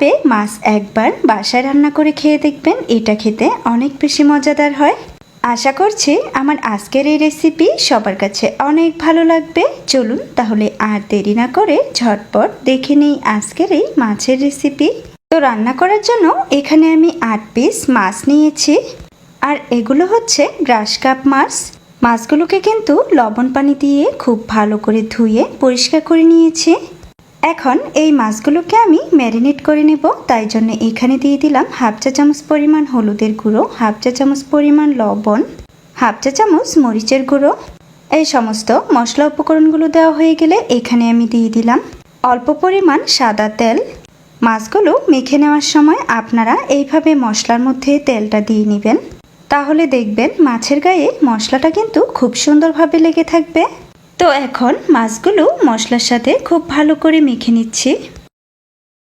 Pay মাছ একবার বাসায় রান্না করে খেয়ে দেখবেন। এটা খেতে অনেক বেশি মজাদার হয়। আশা করছি আমার আজকের এই রেসিপি সবার কাছে অনেক ভালো লাগবে। চলুন তাহলে আর দেরি না করে ঝটপট দেখে নেই আজকের এই মাছের রেসিপি তো রান্না করার জন্য এখানে আমি আট পিস মাছ নিয়েছি। আর এগুলো হচ্ছে গ্রাস কাপ মাছ। মাছগুলোকে কিন্তু লবণ পানি দিয়ে খুব ভালো করে ধুয়ে পরিষ্কার করে নিয়েছি। এখন এই মাছগুলোকে আমি ম্যারিনেট করে নেব, তাই জন্য এখানে দিয়ে দিলাম হাফ চা চামচ পরিমাণ হলুদের গুঁড়ো, হাফ চা চামচ পরিমাণ লবণ, হাফ চা চামচ মরিচের গুঁড়ো। এই সমস্ত মশলা উপকরণগুলো দেওয়া হয়ে গেলে এখানে আমি দিয়ে দিলাম অল্প পরিমাণ সাদা তেল। মাছগুলো মেখে নেওয়ার সময় আপনারা এইভাবে মশলার মধ্যে তেলটা দিয়ে নেবেন। তাহলে দেখবেন মাছের গায়ে মশলাটা কিন্তু খুব সুন্দরভাবে লেগে থাকবে। তো এখন মাছগুলো মশলার সাথে খুব ভালো করে মেখে নিচ্ছি।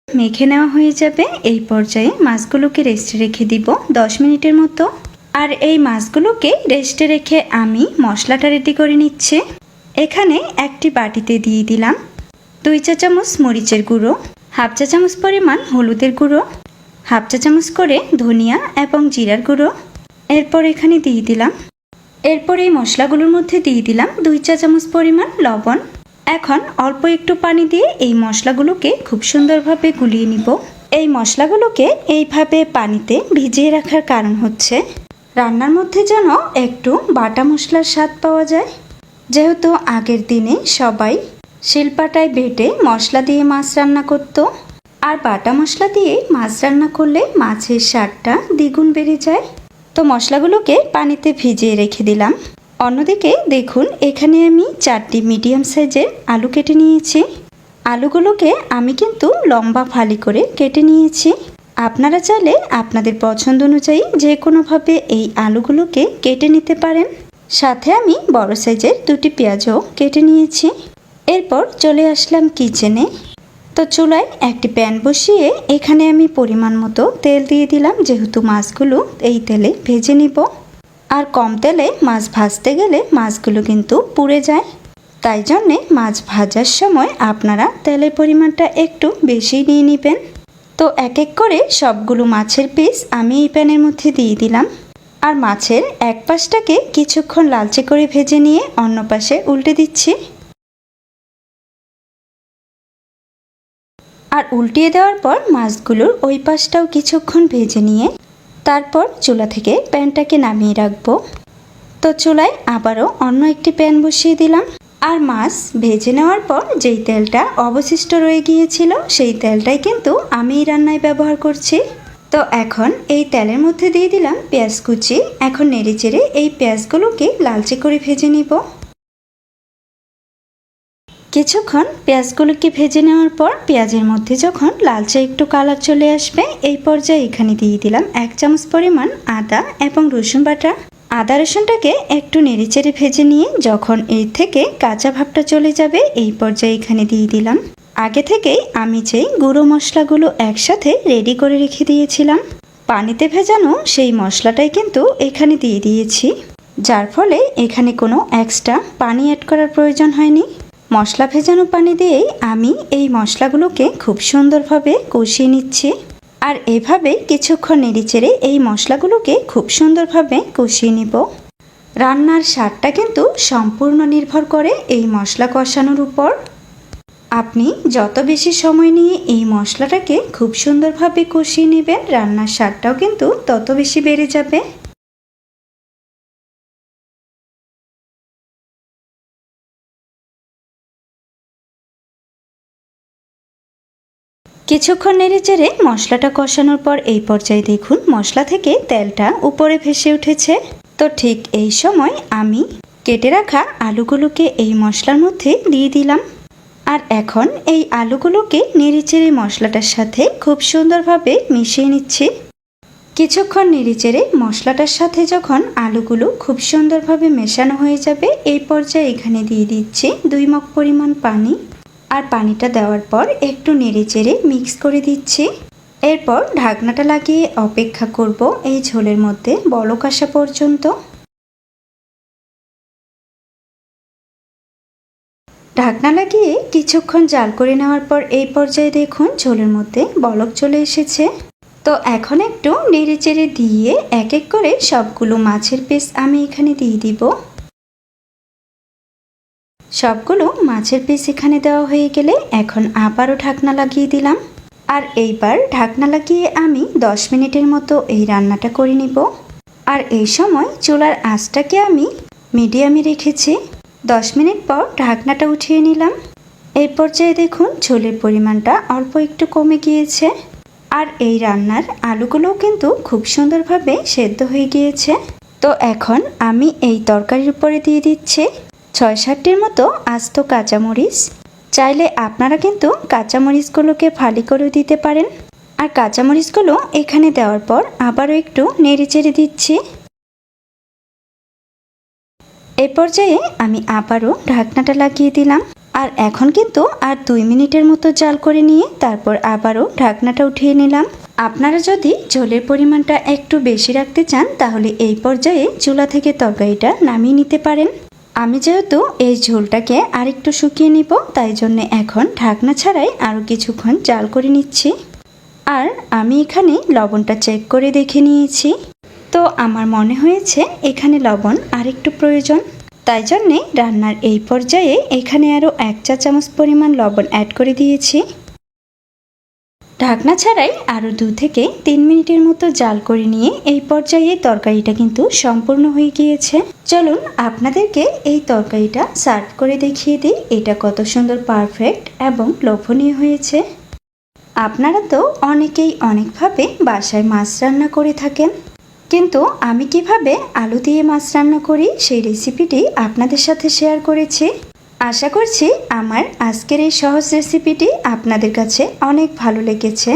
মেখে নেওয়া হয়ে যাবে। এই পর্যায়ে মাছগুলোকে রেস্টে রেখে দিব দশ মিনিটের মতো। আর এই মাছগুলোকে রেস্টে রেখে আমি মশলাটা রেডি করে নিচ্ছি। এখানে একটি বাটিতে দিয়ে দিলাম দুই চা চামচ মরিচের গুঁড়ো, হাফ চা চামচ পরিমাণ হলুদের গুঁড়ো, হাফ চা চামচ করে ধনিয়া এবং জিরার গুঁড়ো। এরপর এখানে দিয়ে দিলাম এরপর এই মশলাগুলোর মধ্যে দিয়ে দিলাম দুই চা চামচ পরিমাণ লবণ। এখন অল্প একটু পানি দিয়ে এই মশলাগুলোকে খুব সুন্দরভাবে গুলিয়ে নিব। এই মশলাগুলোকে এইভাবে পানিতে ভিজিয়ে রাখার কারণ হচ্ছে, রান্নার মধ্যে যেন একটু বাটা মশলার স্বাদ পাওয়া যায়। যেহেতু আগের দিনে সবাই শিলপাটায় বেটে মশলা দিয়ে মাছ রান্না করতো, আর বাটা মশলা দিয়ে মাছ রান্না করলে মাছের স্বাদটা দ্বিগুণ বেড়ে যায়। তো মশলাগুলোকে পানিতে ভিজিয়ে রেখে দিলাম। অন্যদিকে দেখুন, এখানে আমি চারটি মিডিয়াম সাইজের আলু কেটে নিয়েছি। আলুগুলোকে আমি কিন্তু লম্বা ফালি করে কেটে নিয়েছি। আপনারা চাইলে আপনাদের পছন্দ অনুযায়ী যে কোনোভাবে এই আলুগুলোকে কেটে নিতে পারেন। সাথে আমি বড় সাইজের দুটি পেঁয়াজও কেটে নিয়েছি। এরপর চলে আসলাম কিচেনে। তো চুলায় একটি প্যান বসিয়ে এখানে আমি পরিমাণ মতো তেল দিয়ে দিলাম, যেহেতু মাছগুলো এই তেলে ভেজে নিব। আর কম তেলে মাছ ভাজতে গেলে মাছগুলো কিন্তু পুড়ে যায়। তাই জন্যে মাছ ভাজার সময় আপনারা তেলের পরিমাণটা একটু বেশি নিয়ে নেবেন। তো এক এক করে সবগুলো মাছের পিস আমি এই প্যানের মধ্যে দিয়ে দিলাম। আর মাছের এক পাশটাকে কিছুক্ষণ লালচে করে ভেজে নিয়ে অন্য পাশে উল্টে দিচ্ছি। আর উল্টিয়ে দেওয়ার পর মাছগুলোর ওই পাশটাও কিছুক্ষণ ভেজে নিয়ে তারপর চুলা থেকে প্যানটাকে নামিয়ে রাখব। তো চুলায় আবারও অন্য একটি প্যান বসিয়ে দিলাম। আর মাছ ভেজে নেওয়ার পর যেই তেলটা অবশিষ্ট রয়ে গিয়েছিল, সেই তেলটাই কিন্তু আমি রান্নায় ব্যবহার করছি। তো এখন এই তেলের মধ্যে দিয়ে দিলাম পেঁয়াজ কুচি। এখন নেড়ে চেড়ে এই পেঁয়াজগুলোকে লালচে করে ভেজে নিব। কিছুক্ষণ পেঁয়াজগুলোকে ভেজে নেওয়ার পর পেঁয়াজের মধ্যে যখন লালচে একটু কালার চলে আসবে, এই পর্যায়ে এখানে দিয়ে দিলাম এক চামচ পরিমাণ আদা এবং রসুন বাটা। আদা রসুনটাকে একটু নেড়েচেড়ে ভেজে নিয়ে যখন এর থেকে কাঁচা ভাবটা চলে যাবে, এই পর্যায়ে এখানে দিয়ে দিলাম। আগে থেকেই আমি যেই গুঁড়ো মশলাগুলো একসাথে রেডি করে রেখে দিয়েছিলাম, পানিতে ভেজানো সেই মশলাটাই কিন্তু এখানে দিয়ে দিয়েছি। যার ফলে এখানে কোনো এক্সট্রা পানি অ্যাড করার প্রয়োজন হয়নি। মশলা ভেজানো পানি দিয়েই আমি এই মশলাগুলোকে খুব সুন্দরভাবে কষিয়ে নিচ্ছি। আর এভাবে কিছুক্ষণ নেড়েচেড়ে এই মশলাগুলোকে খুব সুন্দরভাবে কষিয়ে নিব। রান্নার স্বাদটা কিন্তু সম্পূর্ণ নির্ভর করে এই মশলা কষানোর উপর। আপনি যত বেশি সময় নিয়ে এই মশলাটাকে খুব সুন্দরভাবে কষিয়ে নেবেন, রান্নার স্বাদটাও কিন্তু তত বেশি বেড়ে যাবে। কিছুক্ষণ নেড়ে চেড়ে মশলাটা কষানোর পর এই পর্যায়ে দেখুন মশলা থেকে তেলটা উপরে ভেসে উঠেছে। তো ঠিক এই সময় আমি কেটে রাখা আলুগুলোকে এই মশলার মধ্যে দিয়ে দিলাম। আর এখন এই আলুগুলোকে নেড়ে চেড়ে মশলাটার সাথে খুব সুন্দরভাবে মিশিয়ে নিচ্ছি। কিছুক্ষণ নেড়েচেড়ে মশলাটার সাথে যখন আলুগুলো খুব সুন্দরভাবে মেশানো হয়ে যাবে, এই পর্যায়ে এখানে দিয়ে দিচ্ছি দুই মগ পরিমাণ পানি। আর পানিটা দেওয়ার পর একটু নেড়েচেড়ে মিক্স করে দিচ্ছি। এরপর ঢাকনাটা লাগিয়ে অপেক্ষা করব এই ঝোলের মধ্যে বলক আসা পর্যন্ত। ঢাকনা লাগিয়ে কিছুক্ষণ জাল করে নেওয়ার পর এই পর্যায়ে দেখুন ঝোলের মধ্যে বলক চলে এসেছে। তো এখন একটু নেড়ে চেড়ে দিয়ে এক এক করে সবগুলো মাছের পিস আমি এখানে দিয়ে দিব। সবগুলো মাছের পিস এখানে দেওয়া হয়ে গেলে এখন আবারও ঢাকনা লাগিয়ে দিলাম। আর এইবার ঢাকনা লাগিয়ে আমি দশ মিনিটের মতো এই রান্নাটা করে নিব। আর এই সময় চুলার আঁচটাকে আমি মিডিয়ামে রেখেছি। দশ মিনিট পর ঢাকনাটা উঠিয়ে নিলাম। এই পর্যায়ে দেখুন ঝোলের পরিমাণটা অল্প একটু কমে গিয়েছে। আর এই রান্নার আলুগুলোও কিন্তু খুব সুন্দরভাবে সেদ্ধ হয়ে গিয়েছে। তো এখন আমি এই তরকারির উপরে দিয়ে দিচ্ছি। ছয় সাতটির মতো আস্ত কাঁচামরিচ। চাইলে আপনারা কিন্তু কাঁচামরিচগুলোকে ফালি করে দিতে পারেন। আর কাঁচামরিচগুলো এখানে দেওয়ার পর আবারও একটু নেড়ে চেড়ে দিচ্ছি। এ পর্যায়ে আমি আবারও ঢাকনাটা লাগিয়ে দিলাম। আর এখন কিন্তু আর দুই মিনিটের মতো জাল করে নিয়ে তারপর আবারও ঢাকনাটা উঠিয়ে নিলাম। আপনারা যদি ঝোলের পরিমাণটা একটু বেশি রাখতে চান, তাহলে এই পর্যায়ে চুলা থেকে তরকারিটা নামিয়ে নিতে পারেন। আমি যেহেতু এই ঝোলটাকে আরেকটু শুকিয়ে নিব, তাই জন্য এখন ঢাকনা ছাড়াই আরও কিছুক্ষণ জাল করে নিচ্ছি। আর আমি এখানে লবণটা চেক করে দেখে নিয়েছি। তো আমার মনে হয়েছে এখানে লবণ আরেকটু প্রয়োজন। তাই জন্যে রান্নার এই পর্যায়ে এখানে আরও এক চা চামচ পরিমাণ লবণ অ্যাড করে দিয়েছি। ঢাকনা ছাড়াই আরও দু থেকে তিন মিনিটের মতো জাল করে নিয়ে এই পর্যায়ে তরকারিটা কিন্তু সম্পূর্ণ হয়ে গিয়েছে। চলুন আপনাদেরকে এই তরকারিটা সার্ভ করে দেখিয়ে দিই, এটা কত সুন্দর পারফেক্ট এবং লোভনীয় হয়েছে। আপনারা তো অনেকেই অনেকভাবে বাসায় মাছ রান্না করে থাকেন। কিন্তু আমি কীভাবে আলু দিয়ে মাছ রান্না করি সেই রেসিপিটি আপনাদের সাথে শেয়ার করেছি। আশা করছি আমার আজকের এই সহজ রেসিপিটি আপনাদের কাছে অনেক ভালো লেগেছে।